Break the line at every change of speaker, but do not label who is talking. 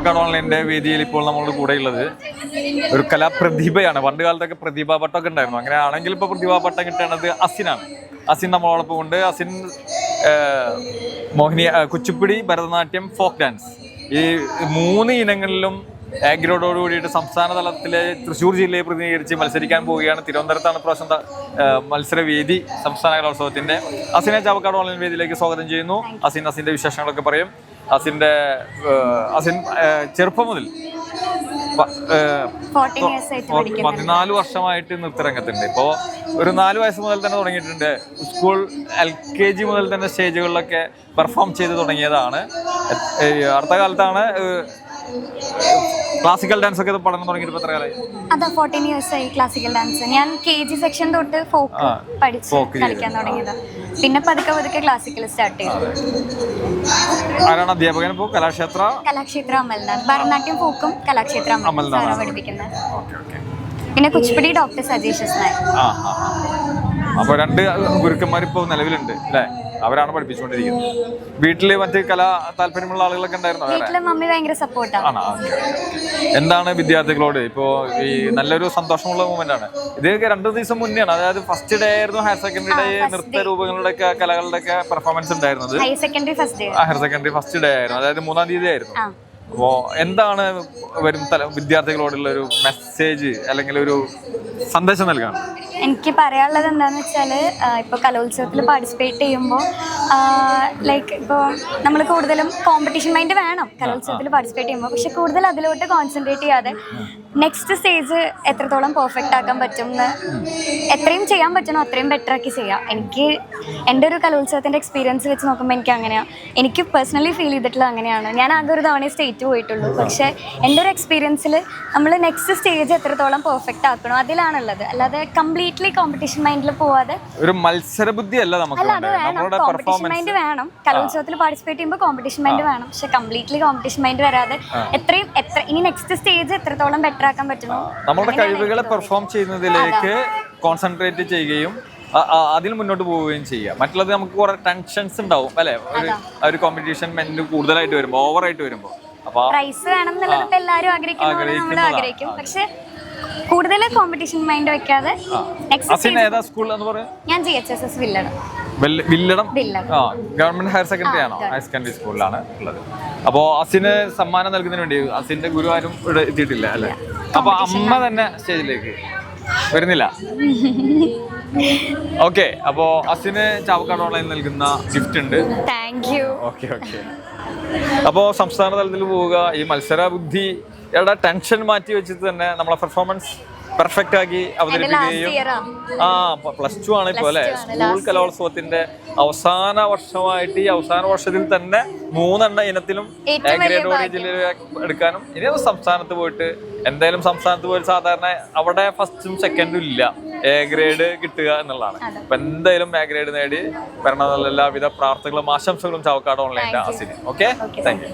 ചാവക്കാട് ഓൺലൈന്റെ വേദിയിൽ ഇപ്പോൾ നമ്മളുടെ കൂടെ ഉള്ളത് ഒരു കലാപ്രതിഭയാണ് പണ്ട് കാലത്തൊക്കെ പ്രതിഭാ പട്ടമൊക്കെ ഉണ്ടായിരുന്നു. അങ്ങനെ ആണെങ്കിൽ ഇപ്പോൾ പ്രതിഭാ പട്ടം കിട്ടുന്നത് അസിനാണ്. അസിൻ നമ്മളോടൊപ്പം ഉണ്ട്. Asin Mohini Kuchipudi Bharatanatyam folk dance. ഈ മൂന്ന് ഇനങ്ങളിലും ആഗ്രോഡോട് കൂടിയിട്ട് സംസ്ഥാന തലത്തിലെ തൃശ്ശൂർ ജില്ലയെ പ്രതിനിധീകരിച്ച് മത്സരിക്കാൻ പോവുകയാണ് തിരുവനന്തപുരത്താണ് പ്രാവശ്യം മത്സരവേദി സംസ്ഥാന കലോത്സവത്തിന്റെ. അസിനെ ചാവക്കാട് ഓൺലൈൻ വേദിയിലേക്ക് സ്വാഗതം ചെയ്യുന്നു. അസിൻ അസിന്റെ വിശേഷങ്ങളൊക്കെ പറയും. അസിന്റെ അസിൻ ചെറുപ്പം മുതൽ പതിനാല് വർഷമായിട്ട് നൃത്തരംഗത്തുണ്ട്. ഇപ്പോൾ ഒരു നാല് വയസ്സ് മുതൽ തന്നെ തുടങ്ങിയിട്ടുണ്ട്. സ്കൂൾ എൽ കെ ജി മുതൽ തന്നെ സ്റ്റേജുകളിലൊക്കെ പെർഫോം ചെയ്ത് തുടങ്ങിയതാണ്. അടുത്ത കാലത്താണ് ക്ലാസിക്കൽ ഡാൻസ് ഒക്കെ പഠനം തുടങ്ങിയിട്ട് എത്ര കാലമായി?
അതാ ഫോർട്ടീൻ ഇയേഴ്സ് ആയി ക്ലാസിക്കൽ ഡാൻസ്. ഞാൻ കെ ജി സെക്ഷൻ തൊട്ട് ഫോക്ക് പഠിച്ച് കളിക്കാൻ തുടങ്ങിയതാ. പിന്നെ പതുക്കെ പതുക്കെ ക്ലാസിക്കൽ സ്റ്റാർട്ട് ചെയ്തു.
ആരാണ് അധ്യാപകൻ ഇപ്പോൾ കലാക്ഷേത്ര?
കലാക്ഷേത്ര അമൽനാഥ്. ഭരതനാട്യം പൂക്കും കലാക്ഷേത്ര അമൽനാഥ് പഠിപ്പിക്കുന്നത്. പിന്നെ കുച്ചിപ്പിടി ഡോക്ടർ സജീഷ് അപ്പൊ നായർ.
അപ്പോൾ രണ്ട് ഗുരുക്കന്മാർ ഇപ്പോൾ നിലവിലുണ്ട് അല്ലേ? അവരാണ് പഠിപ്പിച്ചുകൊണ്ടിരിക്കുന്നത്. വീട്ടിൽ മറ്റ് കലാ താല്പര്യമുള്ള ആളുകളൊക്കെ ഉണ്ടായിരുന്നോ?
വീട്ടിലെ മമ്മി ഭയങ്കര സപ്പോർട്ടാണ്
എന്താണ് വിദ്യാർത്ഥികളോട്? ഇപ്പോ ഈ നല്ലൊരു സന്തോഷമുള്ള മൂമെന്റ് ആണ്. ഇത് രണ്ടു ദിവസം മുന്നെയാണ്. അതായത് ഫസ്റ്റ് ഡേ ആയിരുന്നു ഹയർ സെക്കൻഡറി ഡേ നൃത്ത രൂപങ്ങളുടെ ഒക്കെ കലകളുടെ ഒക്കെ പെർഫോമൻസ് ഉണ്ടായിരുന്നത്
higher secondary first
higher secondary first day ആയിരുന്നു. അതായത് മൂന്നാം തീയതി ആയിരുന്നു. അപ്പോ എന്താണ് വരും വിദ്യാർത്ഥികളോടുള്ള ഒരു മെസ്സേജ് അല്ലെങ്കിൽ ഒരു സന്ദേശം നൽകാണ്
എനിക്ക് പറയാനുള്ളത് എന്താണെന്ന് വെച്ചാൽ ഇപ്പോൾ കലോത്സവത്തിൽ പാർട്ടിസിപ്പേറ്റ് ചെയ്യുമ്പോൾ ലൈക്ക് ഇപ്പോൾ നമ്മൾ കൂടുതലും കോമ്പറ്റീഷൻ മൈൻഡ് വേണം കലോത്സവത്തിൽ പാർട്ടിസിപ്പേറ്റ് ചെയ്യുമ്പോൾ. പക്ഷെ കൂടുതൽ അതിലോട്ട് കോൺസെൻട്രേറ്റ് ചെയ്യാതെ നെക്സ്റ്റ് സ്റ്റേജ് എത്രത്തോളം പെർഫെക്റ്റ് ആക്കാൻ പറ്റും എത്രയും ചെയ്യാൻ പറ്റണോ അത്രയും ബെറ്റർ ആക്കി ചെയ്യാം. എനിക്ക് എന്റെ ഒരു കലോത്സവത്തിന്റെ എക്സ്പീരിയൻസ് വെച്ച് നോക്കുമ്പോൾ എനിക്ക് അങ്ങനെയാണ് എനിക്ക് പേഴ്സണലി ഫീൽ ചെയ്തിട്ടുള്ളത് അങ്ങനെയാണ്. ഞാൻ ആകെ ഒരു തവണ സ്റ്റേറ്റ് പോയിട്ടുള്ളൂ. പക്ഷേ എന്റെ ഒരു എക്സ്പീരിയൻസിൽ നമ്മൾ നെക്സ്റ്റ് സ്റ്റേജ് എത്രത്തോളം പെർഫെക്റ്റ് ആക്കണോ അതിലാണുള്ളത്. അല്ലാതെ കംപ്ലീറ്റ്ലി കോമ്പറ്റീഷൻ മൈൻഡിൽ പോവാതെ.
ഒരു മത്സര ബുദ്ധി അല്ല നമുക്ക്
അല്ല അത് വേണം. കോമ്പറ്റീഷൻ
പെർഫോമൻസ്
മൈൻഡ് വേണം. കലോത്സവത്തിൽ പാർട്ടിസിപ്പേറ്റ് ചെയ്യുമ്പോൾ കോമ്പറ്റീഷൻ മൈൻഡ് വേണം. പക്ഷെ കംപ്ലീറ്റ്ലി കോമ്പറ്റീഷൻ മൈൻഡ് വരാതെ എത്രയും എത്ര ഇനി നെക്സ്റ്റ് സ്റ്റേജ് എത്രത്തോളം ബെറ്റർ ആക്കാൻ പറ്റുമോ
നമ്മുടെ കഴിവുകളെ പെർഫോം ചെയ്യുന്നതിലേക്ക് കോൺസെൻട്രേറ്റ് ചെയ്യുകയും അതിൽ മുന്നോട്ട് പോവുകയും ചെയ്യുക. മറ്റുള്ളത് നമുക്ക് കുറെ ടെൻഷൻസ് ഉണ്ടാവും അല്ലെ? ഒരു കോമ്പറ്റീഷൻ മെന്റ് കൂടുതലായിട്ട് വരുമ്പോൾ ഓവറായിട്ട് വരുമ്പോൾ അപ്പൊ
പ്രൈസ് വേണം എന്നുള്ളത് എല്ലാവരും ആഗ്രഹിക്കുന്നു നമ്മൾ ആഗ്രഹിക്കും. പക്ഷെ കൂടുതൽ കോമ്പറ്റീഷൻ മൈൻഡ് വെക്കാതെ
ഏതാ സ്കൂൾ എന്ന് പറയാം?
ഞാൻ G H S S Villadam?
Villadam. Government higher secondary ആണോ? ഹയർ സെക്കൻഡറി സ്കൂളിലാണ് ഉള്ളത്. അപ്പോ അസിന് സമ്മാനം നൽകുന്നതിന് വേണ്ടി അസിന്റെ ഗുരുവാരും ആരും ഇവിടെ എത്തിയിട്ടില്ല അല്ലെ? അപ്പൊ അമ്മ തന്നെ സ്റ്റേജിലേക്ക് വരുന്നില്ല. ഓക്കെ അപ്പോ അസിന് ചാവക്കാട് ഓൺലൈൻ നൽകുന്ന ഗിഫ്റ്റ് ഉണ്ട്.
Thank you
okay okay. അപ്പോൾ സംസ്ഥാന തലത്തിൽ പോവുക ഈ മത്സര ബുദ്ധിയുടെ ടെൻഷൻ മാറ്റി വെച്ചിട്ട് തന്നെ നമ്മളെ പെർഫോമൻസ് പെർഫെക്റ്റ് ആക്കി അവതരിപ്പിക്കുകയും. ആ. പ്ലസ് ടു ആണ് ഇപ്പോൾ അല്ലെ? സ്കൂൾ കലോത്സവത്തിന്റെ അവസാന വർഷമായിട്ട് ഈ അവസാന വർഷത്തിൽ തന്നെ മൂന്നെണ്ണ ഇനത്തിലും എ ഗ്രേഡോടെ ജില്ലയിൽ എടുക്കാനും ഇനി സംസ്ഥാനത്ത് പോയിട്ട് എന്തായാലും സംസ്ഥാനത്ത് പോയി സാധാരണ അവിടെ ഫസ്റ്റും സെക്കൻഡും ഇല്ല. എ ഗ്രേഡ് കിട്ടുക എന്നുള്ളതാണ്. അപ്പൊ എന്തായാലും എ ഗ്രേഡ് നേടി വരണമെന്നുള്ള എല്ലാവിധ പ്രാർത്ഥനകളും ആശംസകളും ചാവക്കാട് ഓൺലൈൻ ആസിന് ഓക്കെ താങ്ക് യു